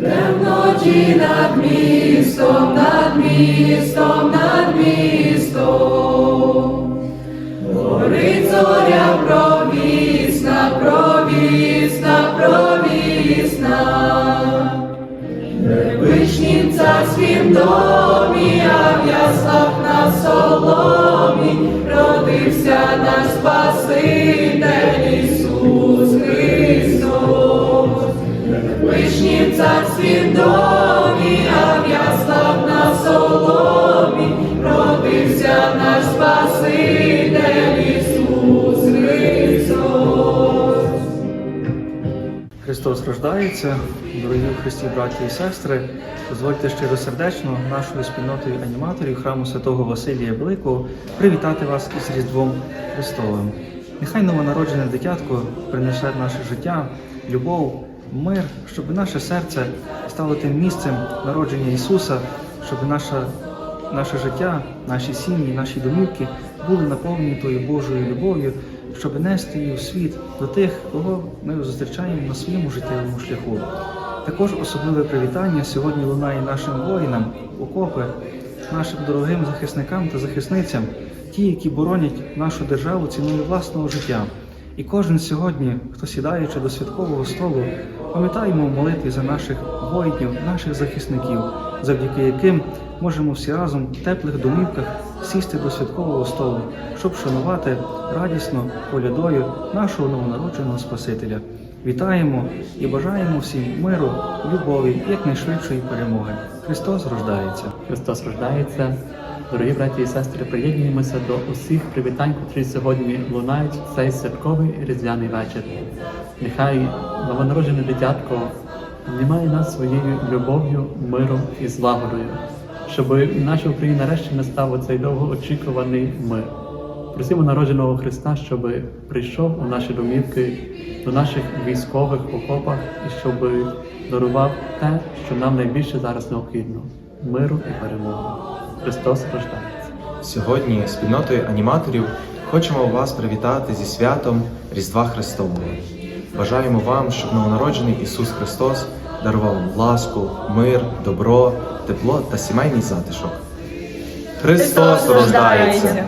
Темноті над містом, над містом, над містом. Горить зоря провісна, провісна, провісна. В вишнім царськім домі, а в яслах на соломі родився наш Спаситель царськім домі, а в на соломі родився наш Спаситель Ісус Христос. Христос рождається, дорогі Христі браті і сестри. Дозвольте щиросердечно нашою спільнотою аніматорів храму святого Василія Великого привітати вас із Різдвом Христовим. Нехай новонароджене дитятко принесе наше життя любов, мир, щоб наше серце стало тим місцем народження Ісуса, щоб наша наше життя, наші сім'ї, наші домівки були наповнені тою Божою любов'ю, щоб нести її в світ до тих, кого ми зустрічаємо на своєму життєвому шляху. Також особливе привітання сьогодні лунає нашим воїнам, окопи, нашим дорогим захисникам та захисницям, ті, які боронять нашу державу ціною власного життя. І кожен сьогодні, хто сідаючи до святкового столу, пам'ятаємо молитві за наших воїнів, наших захисників, завдяки яким можемо всі разом в теплих домівках сісти до святкового столу, щоб шанувати радісно колядою нашого новонародженого Спасителя. Вітаємо і бажаємо всім миру, любові, якнайшвидшої перемоги. Христос рождається. Христос рождається. Дорогі браті і сестри, приєднуємося до усіх привітань, котрі сьогодні лунають в цей святковий різдвяний вечір. Нехай новонароджене дитятко обнімає нас своєю любов'ю, миром і злагодою, щоб в нашій Україні нарешті настав оцей довгоочікуваний мир. Просимо народженого Христа, щоб прийшов у наші домівки, до наших військових окопах і щоб дарував те, що нам найбільше зараз необхідно миру і перемоги. Христос рождається. Сьогодні спільнотою аніматорів хочемо вас привітати зі святом Різдва Христового. Бажаємо вам, щоб новонароджений Ісус Христос дарував вам ласку, мир, добро, тепло та сімейний затишок. Христос рождається!